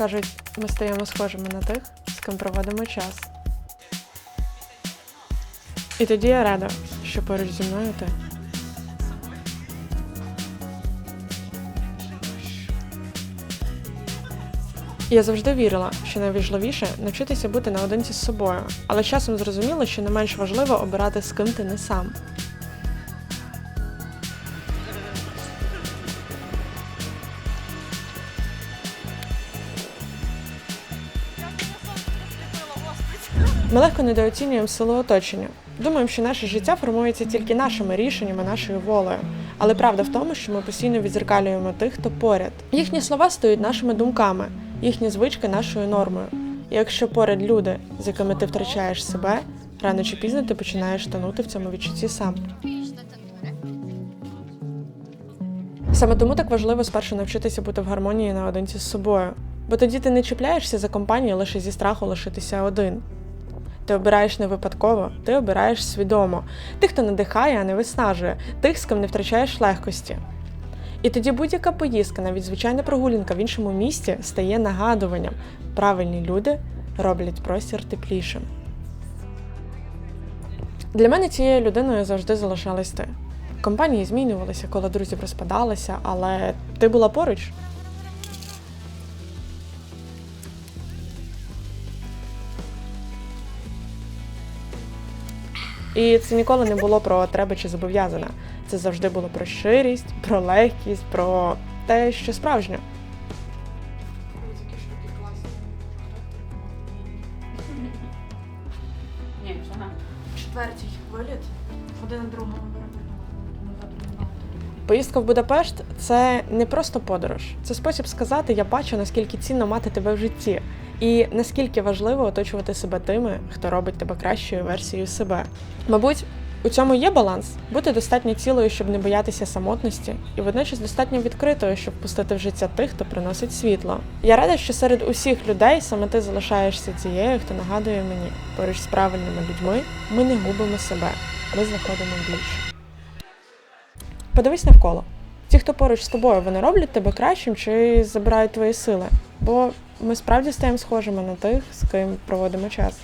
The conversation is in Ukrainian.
Кажуть, ми стаємо схожими на тих, з ким проводимо час. І тоді я рада, що поруч зі мною ти. Я завжди вірила, що найважливіше навчитися бути наодинці з собою, але часом зрозуміла, що не менш важливо обирати з ким ти не сам. Ми легко недооцінюємо силу оточення. Думаємо, що наше життя формується тільки нашими рішеннями, нашою волею. Але правда в тому, що ми постійно відзеркалюємо тих, хто поряд. Їхні слова стають нашими думками, їхні звички нашою нормою. І якщо поряд люди, з якими ти втрачаєш себе, рано чи пізно ти починаєш тонути в цьому відчутті сам. Саме тому так важливо спершу навчитися бути в гармонії наодинці з собою, бо тоді ти не чіпляєшся за компанію лише зі страху лишитися один. Ти обираєш не випадково, ти обираєш свідомо тих, хто надихає, а не виснажує, тих, з ким не втрачаєш легкості. І тоді будь-яка поїздка, навіть звичайна прогулянка в іншому місті стає нагадуванням. Правильні люди роблять простір теплішим. Для мене цією людиною завжди залишалась ти. Компанії змінювалися, коли друзів розпадалися, але ти була поруч. І це ніколи не було про треба чи зобов'язана. Це завжди було про щирість, про легкість, про те, що справжнє. Ні, вона. Четвертій виліт, година другого Поїздка в Будапешт це не просто подорож, це спосіб сказати, я бачу, наскільки цінно мати тебе в житті, і наскільки важливо оточувати себе тими, хто робить тебе кращою версією себе. Мабуть, у цьому є баланс бути достатньо цілою, щоб не боятися самотності, і водночас достатньо відкритою, щоб пустити в життя тих, хто приносить світло. Я рада, що серед усіх людей саме ти залишаєшся тією, хто нагадує мені, поруч з правильними людьми ми не губимо себе, ми знаходимо більше. Подивись навколо. Ті, хто поруч з тобою, вони роблять тебе кращим чи забирають твої сили. Бо ми справді стаємо схожими на тих, з ким проводимо час.